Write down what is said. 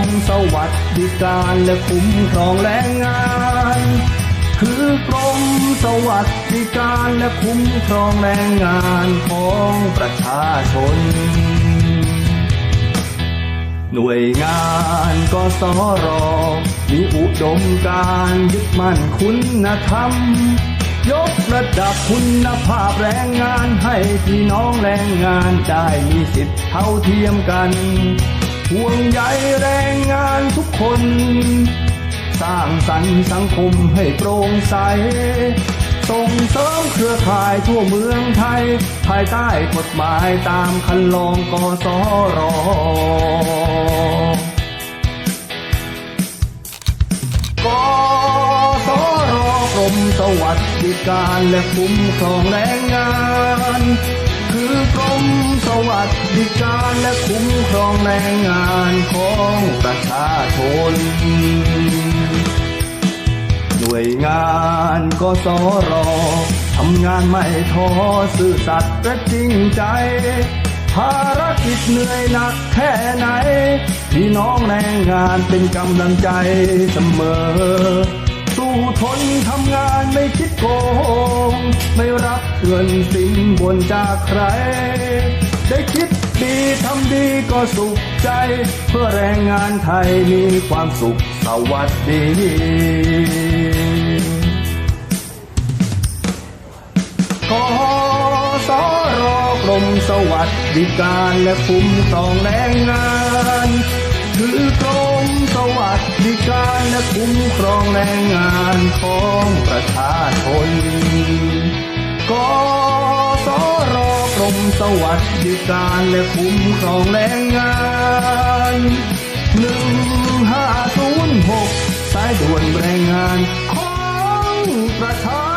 มสวัสดิการและคุ้มครองแรงงาน คือกรมสวัสดิการและคุ้มครองแรงงานของประชาชน หน่วยงานกสรมีอุดมการยึดมั่นคุณธรรม ยกระดับคุณภาพแรงงานให้พี่น้องแรงงานได้มีสิทธิ์เท่าเทียมกัน ห่วงใยแรงงานทุกคน สร้างสรรค์สังคมให้โปร่งใสส่ง รือข่ายทั่วเมืองไทย ภายใต้กฎหมายตามคันลองกสรกสรกรมสวัสดิการและคุ้มครองแรงงาน คือกรมสวัสดิการและคุ้มครองแรงงานของประชาชนหน่วยงานกสร ทำงานไม่ท้อซื่อสัตย์และจริงใจ ภารกิจเหนื่อยหนักแค่ไหน พี่น้องแรงงานเป็นกำลังใจเสมอ สู้ทนทำงานไม่คิดโกง ไม่รับเงินสินบนจากใคร ได้คิดดีทำดีก็สุขใจ เพื่อแรงงานไทยมีความสุขสวัสดี สรกรมสวัสดิการและคุ้มครองแรงงานคือกรมสวัสดิการและคุ้มครองแรงงานของประชาชนกสรกรมสวัสดิการและคุ้มครองแรงงานหนึ่งห้าศูนย์หกสายด่วนแรงงานของประชา